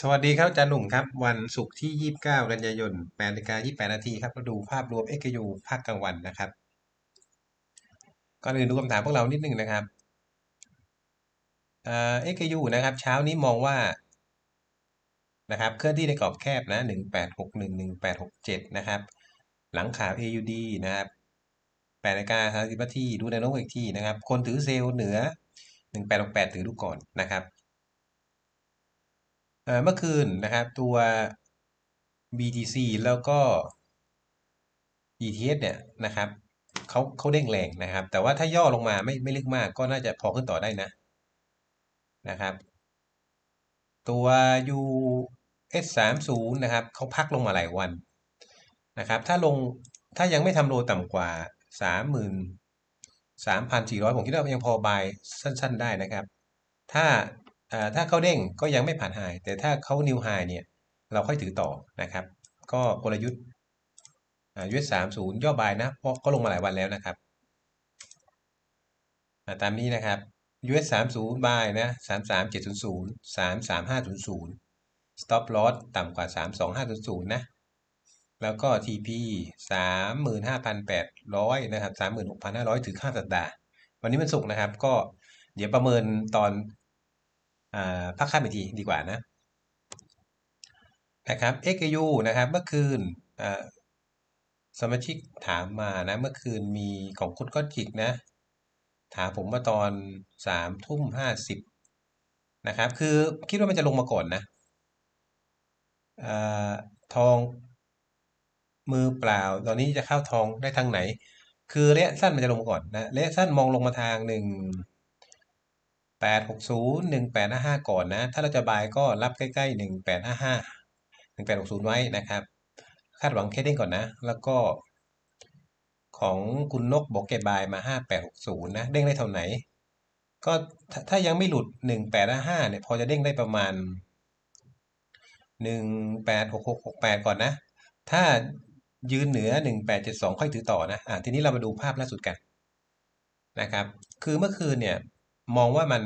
สวัสดีครับอาจารย์หนุ่มครับ วันศุกร์ที่ 29 กันยายน8นาฬิกา28 นาทีครับมาดูภาพรวม XKU ภาคกลางวันนะครับก่อนอื่นดูคำถามพวกเรานิดนึงนะครับเอ่อ XKU นะครับเช้านี้มองว่านะครับเคลื่อนที่ในกรอบแคบนะ 1861 1867 นะครับ หลังข่าว AUD นะครับ8นาฬิกา30นาทีดูแนโน้มอีกทีนะครับ คนถือเซลล์เหนือ 1868 ถือดูก่อนนะครับ เมื่อคืนนะครับตัว BTC แล้วก็ ETH เนี่ยนะครับเขาเขาเด้งแรงนะครับ แต่ว่าถ้าย่อลงมาไม่ไม่ลึกมากก็น่าจะพอขึ้นต่อได้นะนะครับ ตัว US30 นะครับเขาพักลงมาหลายวันนะครับ ถ้าลงถ้ายังไม่ทำโลต่ำกว่า 30,000 3,400 ผมคิดว่ายังพอบายสั้น ๆ ได้นะครับ ถ้า ถ้าเขาเด้งก็ยังไม่ผ่านไฮแต่ถ้าเขานิวไฮเนี่ยเราค่อยถือต่อนะครับ ก็กลยุทธ์ยูเอสสามศูนย์ย่อบายนะ เพราะก็ลงมาหลายวันแล้วนะครับตามนี้นะครับ US 3 0 buy นะ 3 3 7 0 0 3 3 5 0 0 stop loss ต่ำกว่า 3 2 5 0 0 นะ แล้วก็ TP 35,800 นะครับ 36,500 ถือข้าสัปดาห์ วันนี้มันสุกนะครับ ก็เดี๋ยวประเมินตอน พักข้ามอีกทีดีกว่านะนะครับ XU นะครับเมื่อคืนสมาชิกถามมานะเมื่อคืนมีของคุณก็จิกนะ ถามผมมาตอนสามทุ่มห้าสิบนะครับ คือคิดว่ามันจะลงมาก่อนนะอทองมือเปล่า ตอนนี้จะเข้าทองได้ทางไหน คือระยะสั้นมันจะลงมาก่อนนะระยะสั้นมองลงมาทางหนึ่ง แปดหกศูนย์หนึ่งแปดห้าห้าก่อนนะ ถ้าเราจะบายก็รับใกล้ๆหนึ่งแปดห้าห้าหนึ่งแปดหกศูนย์ไว้นะครับ คาดหวังแค่เด้งก่อนนะ แล้วก็ ของคุณนกบอกเก็บบายมาห้าแปดหกศูนย์นะ เด้งได้เท่าไหน ก็ถ้ายังไม่หลุดหนึ่งแปดห้าเนี่ย พอจะเด้งได้ประมาณหนึ่งแปดหกหกแปดก่อนนะ ถ้ายืนเหนือหนึ่งแปดเจ็ดสองค่อยถือต่อนะ อ่าทีนี้เรามาดูภาพล่าสุดกันนะครับ คือเมื่อคืนเนี่ย มองว่ามัน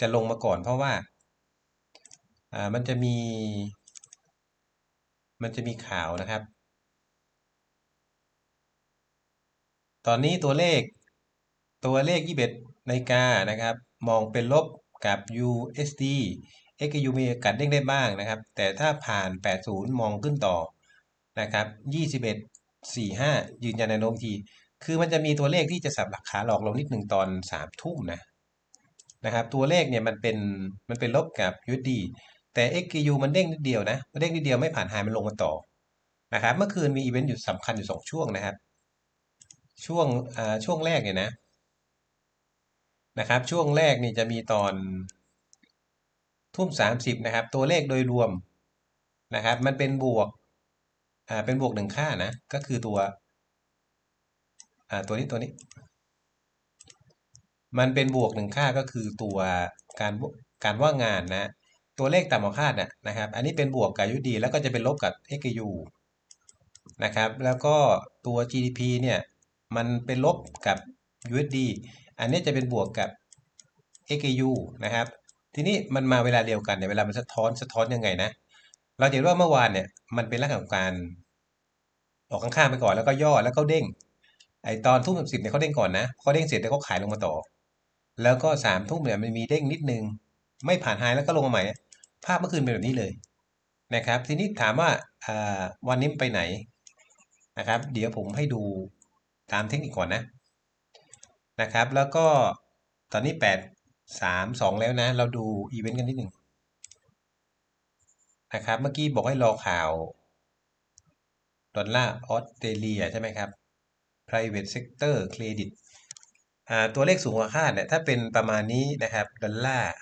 จะลงมาก่อน เพราะว่าอ่ามันจะมี มันจะมีข่าวนะครับ ตอนนี้ตัวเลขตัวเลข 21นาฬิกานะครับ มองเป็นลบกับ USD XU มีโอกาสเด้งได้บ้างนะครับ แต่ถ้าผ่าน 80 มองขึ้นต่อนะครับ 21 45 ยืนยันในโน้มที คือมันจะมีตัวเลขที่จะสับหลักขาหลอกเรานิดหนึ่งตอนสามทุ่มนะนะครับ ตัวเลขเนี่ยมันเป็นมันเป็นลบกับ USD แต่ XQ มันเด้งนิดเดียวนะมันเด้งนิดเดียวไม่ผ่านไฮมันลงมาต่อนะครับเมื่อคืนมีอีเวนต์อยู่สำคัญอยู่สองช่วงนะครับ ช่วงอ่าช่วงแรกเนี่ยนะนะครับ ช่วงแรกนี่จะมีตอนทุ่มสามสิบนะครับ ตัวเลขโดยรวมนะครับ มันเป็นบวกอ่าเป็นบวกหนึ่งค่านะ ก็คือตัว อ่าตัวนี้ตัวนี้ มันเป็นบวกหนึ่งค่าก็คือตัวการการว่างงานนะตัวเลขต่ำกว่าคาดนะครับ อันนี้เป็นบวกกับยุดีแล้วก็จะเป็นลบกับ XU นะครับ แล้วก็ตัว GDP เนี่ย มันเป็นลบกับ USD อันนี้จะเป็นบวกกับ XU นะครับ ทีนี้มันมาเวลาเดียวกันเนี่ยเวลามันสะท้อนสะท้อนยังไงนะ เราเห็นว่าเมื่อวานเนี่ยมันเป็นลักษณะของการออกข้างๆไปก่อนแล้วก็ย่อแล้วก็เด้ง ไอตอนทุ่มสิบเนี่ยเขาเด้งก่อนนะเขาเด้งเสร็จแล้วเขาขายลงมาต่อ แล้วก็สามทุ่มเนี่ยมันมีเด้งนิดนึง ไม่ผ่านไฮแล้วก็ลงมาใหม่ ภาพเมื่อคืนเป็นแบบนี้เลยนะครับ ทีนี้ถามว่าวันนี้ไปไหนนะครับ เดี๋ยวผมให้ดูตามเทคนิคก่อนนะนะครับ แล้วก็ตอนนี้แปดสามสองแล้วนะ เราดูอีเวนต์กันนิดหนึ่งนะครับ เมื่อกี้บอกให้รอข่าวดอลลาร์ออสเตรเลียใช่ไหมครับ private sector credit ตัวเลขสูงกว่าคาดเนี่ยถ้าเป็นประมาณนี้นะครับดอลลาร์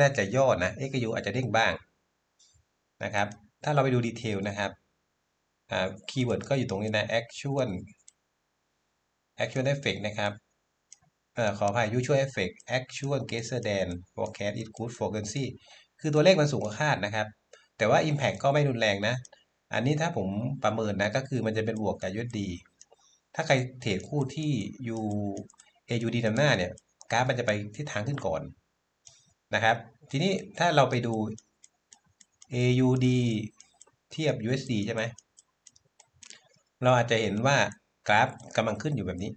น่าจะย่อนะ XU อาจจะเด้งบ้างนะครับ ถ้าเราไปดูดีเทลนะครับคีย์เวิร์ดก็อยู่ตรงนี้นะ actual actual effect นะครับอขออภัย usual effect actual greater than forecast is good for currency คือตัวเลขมันสูงกว่าคาดนะครับ แต่ว่า impact ก็ไม่รุนแรงนะ อันนี้ถ้าผมประเมินนะ ก็คือมันจะเป็นบวกกับยุดดี ถ้าใครเทรดคู่ที่อยู่ AUD นำหน้าเนี่ยกราฟมันจะไปทิศทางขึ้นก่อนนะครับ ทีนี้ถ้าเราไปดู AUD เทียบ USD ใช่ไหม เราอาจจะเห็นว่ากราฟกำลังขึ้นอยู่แบบนี้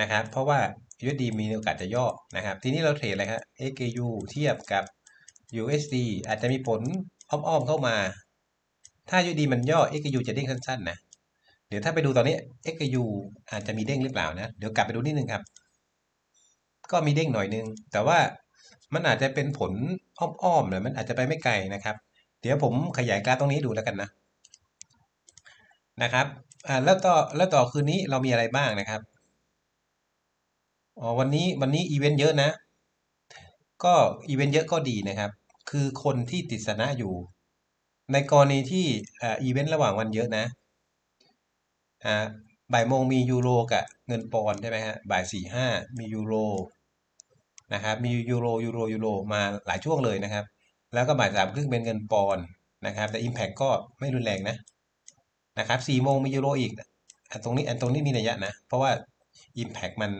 นะครับ เพราะว่า USD มีโอกาสจะย่อนะครับ ทีนี้เราเทรดอะไรครับ XAU เทียบกับ USD อาจจะมีผลอ้อมๆเข้ามา ถ้า USD มันย่อ XAU จะเด้งสั้นๆนะ ดี๋ยวถ้าไปดูตอนนี้ XAU อาจจะมีเด้งหรือเปล่านะ เดี๋ยวกลับไปดูนิดนึงครับ ก็มีเด้งหน่อยนึง แต่ว่ามันอาจจะเป็นผลอ้อมๆเลยมันอาจจะไปไม่ไกลนะครับ เดี๋ยวผมขยายกราฟตรงนี้ดูแล้วกันนะ นะครับ อ่า แล้วต่อ แล้วต่อคืนนี้เรามีอะไรบ้างนะครับ อ๋อ วันนี้ วันนี้อีเวนต์เยอะนะ ก็อีเวนต์เยอะก็ดีนะครับ คือคนที่ติดสนะอยู่ ในกรณีที่อ่าอีเวนต์ระหว่างวันเยอะนะ อ่าบ่ายโมงมียูโรกับเงินปอนใช่ไหมฮะบ่ายสี่ห้ามียูโรนะครับมียูโรยูโรยูโรมาหลายช่วงเลยนะครับ แล้วก็บ่ายสามครึ่งเป็นเงินปอนนะครับ แต่ Impact ก็ไม่รุนแรงนะนะครับสี่โมงมียูโรอีกอันตรงนี้อันตรงนี้มีนัยยะนะ เพราะว่า Impact มัน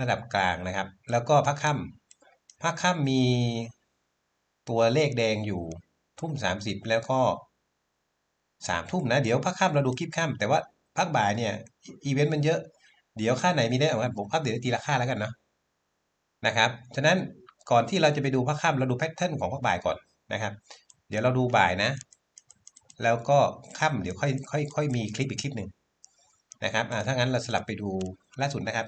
ระดับกลางนะครับ แล้วก็พักค่ำพักค่ำมีตัวเลขแดงอยู่ทุ่มสามสิบแล้วก็สามทุ่มนะ เดี๋ยวพักค่ำเราดูคลิปค่ำแต่ว่า พักบ่ายเนี่ยอีเวนต์มันเยอะ เดี๋ยวค่าไหนมีได้เอาครับผมอัปเดตทีละค่าแล้วกันเนาะนะครับฉะนั้นก่อนที่เราจะไปดูพักค่ำเราดูแพทเทิร์นของพักบ่ายก่อนนะครับ เดี๋ยวเราดูบ่ายนะ แล้วก็ค่ำเดี๋ยวค่อยค่อยค่อยมีคลิปอีกคลิปหนึ่งนะครับอ่าถ้างั้นเราสลับไปดูล่าสุดนะครับ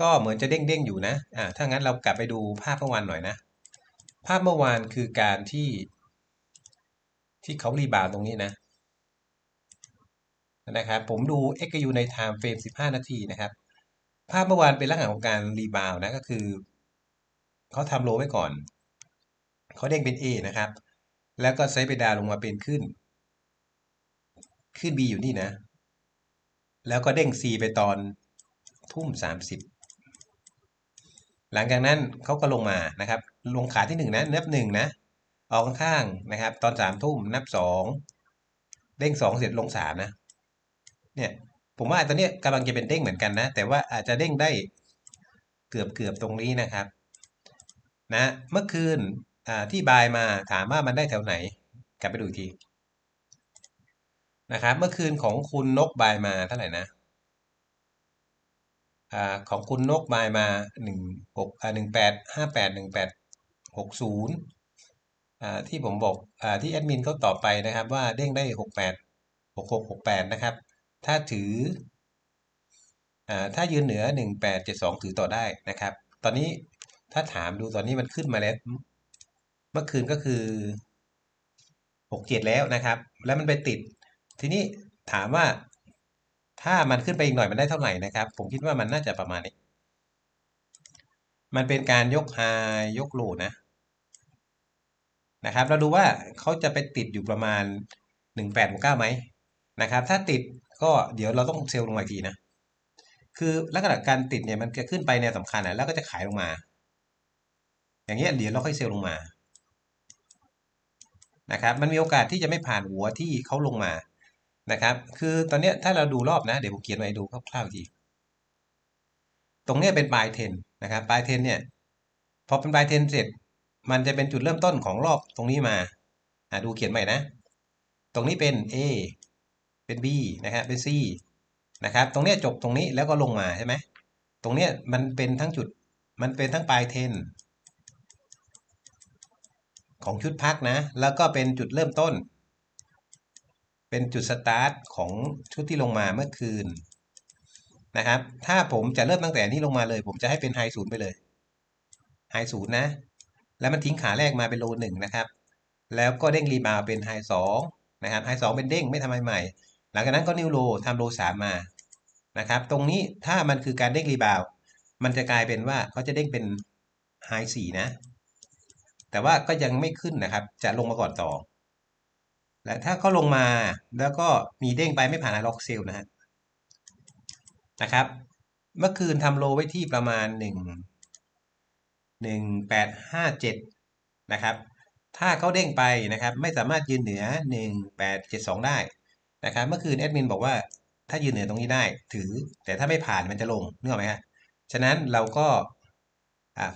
ก็เหมือนจะเด้งเด้งอยู่นะอ่าถ้างั้นเรากลับไปดูภาพเมื่อวานหน่อยนะ ภาพเมื่อวานคือการที่ที่เขารีบาวตรงนี้นะ นะครับผมดู XU ใน time frame 15 นาทีนะครับ ภาพเมื่อวานเป็นลักษณะของการรีบาวนะก็คือเขาทำโลไว้ก่อน เขาเด้งเป็น A นะครับ แล้วก็ไซด์ไปดาวลงมาเป็นขึ้น ขึ้น B อยู่นี่นะ แล้วก็เด้ง C ไปตอนทุ่ม 30 หลังจากนั้นเขาก็ลงมานะครับ ลงขาที่ 1 นะนับ1นะออกข้างๆนะครับ ตอน3ทุ่มนับ 2 เด้ง 2 เสร็จลง 3 นะ เนี่ย ผมว่าตอนนี้กำลังจะเป็นเด้งเหมือนกันนะ แต่ว่าอาจจะเด้งได้เกือบเกือบตรงนี้นะครับ นะ เมื่อคืนที่บายมาถามว่ามันได้แถวไหน กลับไปดูอีกทีนะครับ เมื่อคืนของคุณนกบายมาเท่าไหร่นะอของคุณนกบายมาหนึ่งหกหนึ่งแปดห้าแปดหนึ่งแปดหกศูนย์ที่ผมบอกอที่แอดมินเขาตอบไปนะครับ ว่าเด้งได้หกแปดหกหกหกแปดนะครับ ถ้าถืออถ้ายืนเหนือหนึ่งแปดเจ็ดสองถือต่อได้นะครับ ตอนนี้ถ้าถามดูตอนนี้มันขึ้นมาแล้ว เมื่อคืนก็คือหกเจ็ดแล้วนะครับ แล้วมันไปติด ทีนี้ถามว่าถ้ามันขึ้นไปอีกหน่อยมันได้เท่าไหร่นะครับ ผมคิดว่ามันน่าจะประมาณนี้ มันเป็นการยกไฮยกโลนะนะครับ เราดูว่าเขาจะไปติดอยู่ประมาณหนึ่งแปดเก้าไหมนะครับ ถ้าติด ก็เดี๋ยวเราต้องเซลล์ลงมาอีกทีนะ คือลักษณะการติดเนี่ยมันจะขึ้นไปแนวสำคัญนะแล้วก็จะขายลงมา อย่างเงี้ยเดี๋ยวเราค่อยเซลล์ลงมานะครับมันมีโอกาสที่จะไม่ผ่านหัวที่เขาลงมานะครับ คือตอนนี้ถ้าเราดูรอบนะ เดี๋ยวผมเขียนไว้ดูคร่าวๆทีตรงนี้เป็นปลายเทนนะครับปลายเทนเนี่ยพอเป็นปลายเทนเสร็จ มันจะเป็นจุดเริ่มต้นของรอบตรงนี้มาอ่าดูเขียนใหม่นะ ตรงนี้เป็น A เป็น B นะครับเป็น C นะครับ ตรงนี้จบตรงนี้แล้วก็ลงมาใช่ไหมตรงนี้มันเป็นทั้งจุดมันเป็นทั้งปลายเทนของชุดพักนะ แล้วก็เป็นจุดเริ่มต้น เป็นจุดสตาร์ทของชุดที่ลงมาเมื่อคืนนะครับ ถ้าผมจะเริ่มตั้งแต่นี้ลงมาเลย ผมจะให้เป็นไฮศูนย์ไปเลยไฮศูนย์นะ แล้วมันทิ้งขาแรกมาเป็นโลหนึ่งนะครับ แล้วก็เด้งรีบาวเป็นไฮสองนะครับไฮสองเป็นเด้งไม่ทำใหม่ หลังจากนั้นก็นิวโลทำโลสามมานะครับ ตรงนี้ถ้ามันคือการเด้งรีบาว มันจะกลายเป็นว่าเขาจะเด้งเป็นไฮสี่นะ แต่ว่าก็ยังไม่ขึ้นนะครับ จะลงมาก่อนต่อ และถ้าเขาลงมาแล้วก็มีเด้งไปไม่ผ่านไอล็อกเซลนะฮะนะครับ เมื่อคืนทำโลไว้ที่ประมาณ1 1857นะครับ ถ้าเขาเด้งไปนะครับ ไม่สามารถยืนเหนือ1872ได้ นะครับเมื่อคืนแอดมินบอกว่าถ้ายืนเหนือตรงนี้ได้ถือ แต่ถ้าไม่ผ่านมันจะลงนึกออกไหมฮะฉะนั้นเราก็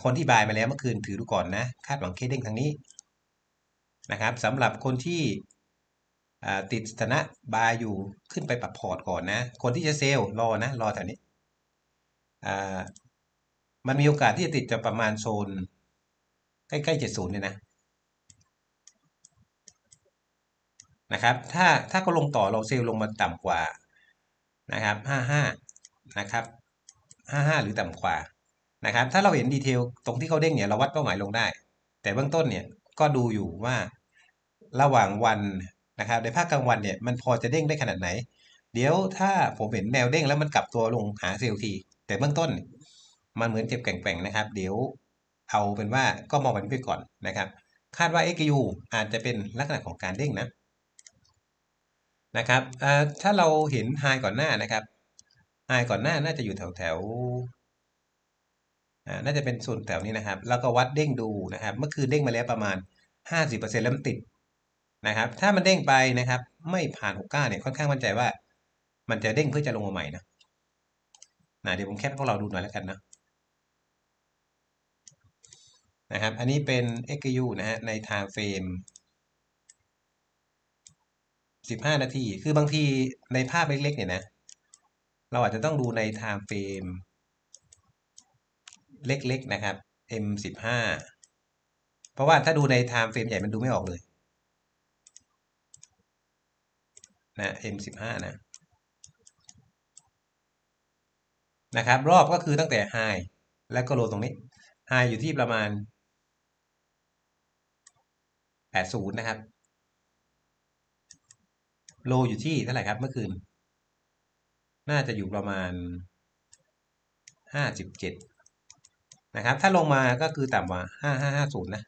คนที่บายมาแล้วเมื่อคืนถือดูก่อนนะ คาดหวังเคเด้งทางนี้นะครับสำหรับคนที่ติดสถานะบายอยู่ขึ้นไปปรับพอร์ตก่อนนะ คนที่จะเซลล์รอนะ รอแถวนี้มันมีโอกาสที่จะติดจะประมาณโซน ใกล้ๆเจ็ดศูนย์เนี่ยนะ นะครับ ถ้าถ้าก็ลงต่อเราเซลล์ลงมาต่ำกว่านะครับห้าห้านะครับห้าห้าหรือต่ำกว่านะครับ ถ้าเราเห็นดีเทลตรงที่เขาเด้งเนี่ยเราวัดเป้าหมายลงได้ แต่เบื้องต้นเนี่ยก็ดูอยู่ว่าระหว่างวันนะครับ ในภาคกลางวันเนี่ยมันพอจะเด้งได้ขนาดไหน เดี๋ยวถ้าผมเห็นแนวเด้งแล้วมันกลับตัวลงหาเซลล์ที แต่เบื้องต้นมันเหมือนเจ็บแก่งๆนะครับ เดี๋ยวเอาเป็นว่าก็มองแบบนี้ไปก่อนนะครับ คาดว่า XU อาจจะเป็นลักษณะของการเด้งนะ นะครับถ้าเราเห็นไฮก่อนหน้านะครับไฮก่อนหน้าน่าจะอยู่แถวแถวน่าจะเป็นส่วนแถวนี้นะครับ แล้วก็วัดเด้งดูนะครับ เมื่อคืนเด้งมาแล้วประมาณ 50%แล้วมันติดนะครับ ถ้ามันเด้งไปนะครับ ไม่ผ่าน6ก้าเนี่ยค่อนข้างมั่นใจว่า มันจะเด้งเพื่อจะลงมาใหม่นะนะเดี๋ยวผมแคปพวกเราดูหน่อยแล้วกันนะนะครับ อันนี้เป็น XU นะฮะใน time frame 15นาที คือบางทีในภาพเล็กๆเนี่ยนะ เราอาจจะต้องดูใน time frame เล็กๆนะครับ M15 เพราะว่าถ้าดูใน time frame ใหญ่มันดูไม่ออกเลยนะ M15 นะนะครับ รอบก็คือตั้งแต่ high แล้วก็โลตรงนี้ high อยู่ที่ประมาณ80 นะครับ โลอยู่ที่เท่าไหร่ครับเมื่อคืน น่าจะอยู่ประมาณ57นะครับ ถ้าลงมาก็คือต่ำกว่า5550นย์นะ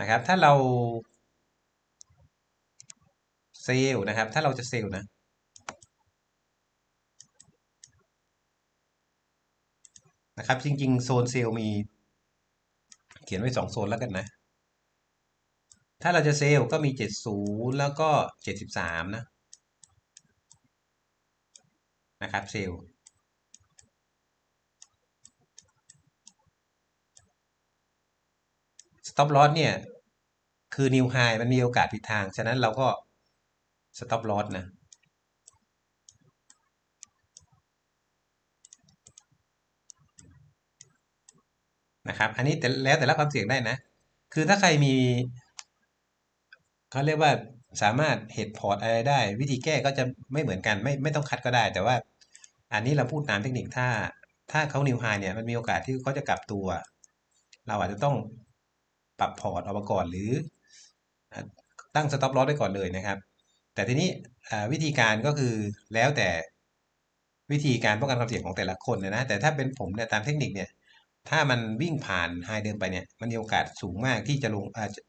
นะครับ ถ้าเราเซลนะครับ ถ้าเราจะเซลนะนะครับ จริง ๆ โซนเซลมี เขียนไว้2โซนแล้วกันนะ ถ้าเราจะเซลก็มี 70 แล้วก็ 73 นะ นะครับเซลล์ stop loss เนี่ย คือ new high มันมีโอกาสผิดทาง ฉะนั้นเราก็ stop loss นะนะครับ อันนี้แต่แล้วแต่ละความเสี่ยงได้นะ คือถ้าใครมี เขาเรียกว่าสามารถเหตุพอร์ตอะไรได้ วิธีแก้ก็จะไม่เหมือนกันไม่ไม่ต้องคัดก็ได้ แต่ว่า อันนี้เราพูดตามเทคนิคถ้า ถ้าเขานิวไฮเนี่ยมันมีโอกาสที่เขาจะกลับตัว เราอาจจะต้องปรับพอร์ตเอามาก่อนหรือตั้งสต็อปลอสไว้ก่อนเลยนะครับ แต่ทีนี้วิธีการก็คือแล้วแต่วิธีการป้องกันความเสี่ยงของแต่ละคนนะแต่ถ้าเป็นผมเนี่ยตามเทคนิคเนี่ยถ้ามันวิ่งผ่านไฮเดิมไปเนี่ยมันมีโอกาสสูงมากที่จะลง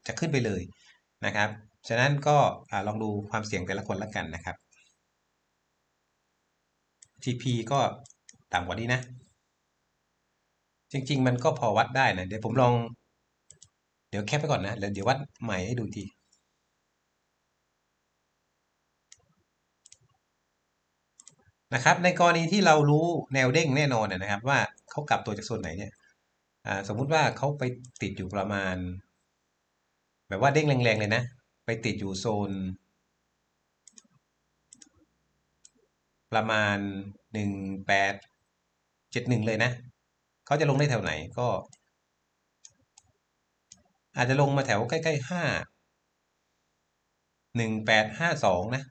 จะขึ้นไปเลยนะครับ ฉะนั้นก็ลองดูความเสี่ยงแต่ละคนละกันนะครับ TP ก็ต่ำกว่านี้นะ จริง ๆ มันก็พอวัดได้นะเดี๋ยวผมลอง เดี๋ยวแคปไปก่อนนะแล้วเดี๋ยววัดใหม่ให้ดูทีนะครับในกรณีที่เรารู้แนวเด้งแน่นอนนะครับ ว่าเขากลับตัวจากโซนไหนเนี่ยสมมุติว่าเขาไปติดอยู่ประมาณ แบบว่าเด้งแรงๆเลยนะ ติดอยู่โซน ประมาณหนึ่งแปดเจ็ดหนึ่งเลยนะ เขาจะลงได้แถวไหนก็ อาจจะลงมาแถวใกล้ๆห้าหนึ่งแปดห้าสองนะ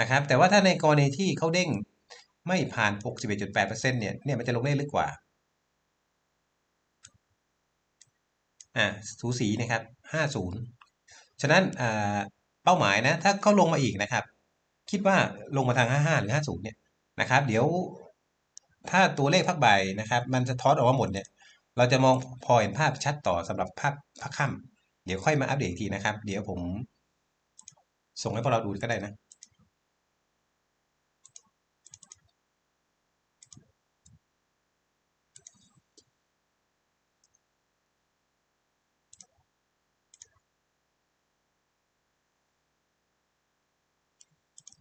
นะครับ แต่ว่าถ้าในกรณีที่เขาเด้งไม่ผ่านหกสิบเอ็ดจุดแปดเปอร์เซ็นต์เนี่ย เนี่ยมันจะลงได้ลึกกว่าอ่าสูสีนะครับห้าศูนย์ ฉะนั้นเป้าหมายนะ ถ้าเขาลงมาอีกนะครับ คิดว่าลงมาทาง 55 หรือ 50 เนี่ยนะครับ เดี๋ยวถ้าตัวเลขพักใบนะครับ มันจะท้อนออกมาหมดเนี่ย เราจะมองพอเห็นภาพชัดต่อสำหรับภาคพักค่ำเดี๋ยวค่อยมาอัปเดตอีกทีนะครับ เดี๋ยวผม ส่งให้พวกเราดูก็ได้นะ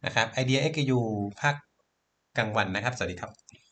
นะครับไอเดีย XU ภาคกลางวันนะครับ สวัสดีครับ